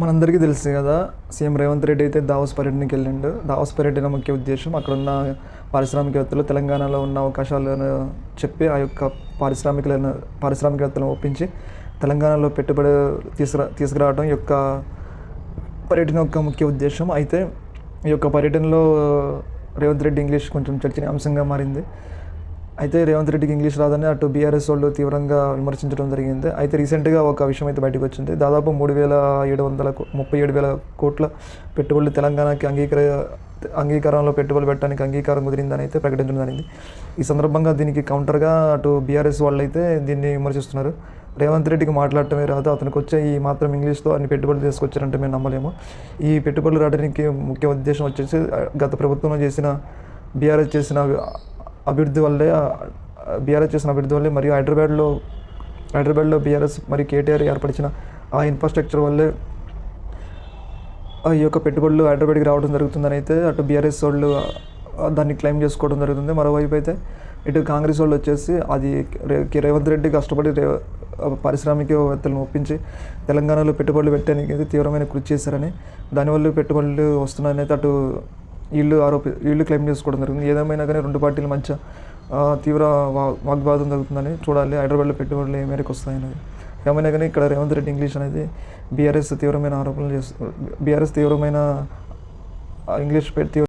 మనందరికీ తెలుసు కదా సీఎం రేవంత్ రెడ్డి అయితే దావోస్ పర్యటనకి వెళ్ళిండు. దావోస్ పర్యటన ముఖ్య ఉద్దేశం అక్కడ ఉన్న పారిశ్రామికవేత్తలు తెలంగాణలో ఉన్న అవకాశాలను చెప్పి ఆ యొక్క పారిశ్రామికలను పారిశ్రామికవేత్తలను ఒప్పించి తెలంగాణలో పెట్టుబడి తీసుకురా తీసుకురావడం యొక్క పర్యటన యొక్క ముఖ్య ఉద్దేశం. అయితే ఈ యొక్క పర్యటనలో రేవంత్ రెడ్డి ఇంగ్లీష్ కొంచెం చర్చనీయాంశంగా మారింది. అయితే రేవంత్ రెడ్డికి ఇంగ్లీష్ రాదని అటు బీఆర్ఎస్ వాళ్ళు తీవ్రంగా విమర్శించడం జరిగింది. అయితే రీసెంట్గా ఒక విషయం అయితే బయటకు వచ్చింది. దాదాపు మూడు వేల ఏడు వందల ముప్పై ఏడు వేల కోట్ల పెట్టుబడులు తెలంగాణకి అంగీకర అంగీకారంలో పెట్టుబడులు పెట్టడానికి అంగీకారం కుదిరిందని అయితే ప్రకటించడం జరిగింది. ఈ సందర్భంగా దీనికి కౌంటర్గా అటు బీఆర్ఎస్ వాళ్ళు అయితే దీన్ని విమర్శిస్తున్నారు. రేవంత్ రెడ్డికి మాట్లాడటమే రాదు. అతనికి వచ్చే ఈ మాత్రం ఇంగ్లీష్తో అన్ని పెట్టుబడులు తీసుకొచ్చారంటే మేము నమ్మలేము. ఈ పెట్టుబడులు రావడానికి ముఖ్య ఉద్దేశం వచ్చేసి గత ప్రభుత్వంలో చేసిన బీఆర్ఎస్ చేసిన అభివృద్ధి వల్లే బీఆర్ఎస్ చేసిన అభివృద్ధి వల్లే మరియు హైదరాబాద్లో హైదరాబాద్లో బీఆర్ఎస్ మరియు కేటీఆర్ ఏర్పరిచిన ఆ ఇన్ఫ్రాస్ట్రక్చర్ వల్లే ఆ ఈ యొక్క పెట్టుబడులు హైదరాబాద్కి రావడం జరుగుతుందని అయితే అటు బీఆర్ఎస్ వాళ్ళు దాన్ని క్లెయిమ్ చేసుకోవడం జరుగుతుంది. మరోవైపు అయితే ఇటు కాంగ్రెస్ వాళ్ళు వచ్చేసి అది రేవంత్ రెడ్డి కష్టపడి రే పారిశ్రామికవేత్తలను ఒప్పించి తెలంగాణలో పెట్టుబడులు పెట్టడానికి అయితే తీవ్రమైన కృషి చేశారని దానివల్ల పెట్టుబడులు వస్తున్నాయని అయితే అటు వీళ్ళు ఆరోపి వీళ్ళు క్లెయిమ్ చేసుకోవడం జరుగుతుంది. ఏదేమైనా కానీ రెండు పార్టీల మధ్య తీవ్ర వాగ్వాదం జరుగుతుందని చూడాలి. హైదరాబాద్లో పెట్టుబడులు ఏ మేరకు వస్తాయనేది. ఏమైనా కానీ ఇక్కడ రేవంత్ రెడ్డి ఇంగ్లీష్ అనేది బీఆర్ఎస్ తీవ్రమైన ఆరోపణలు చేస్తు బీఆర్ఎస్ తీవ్రమైన ఇంగ్లీష్ పెట్టి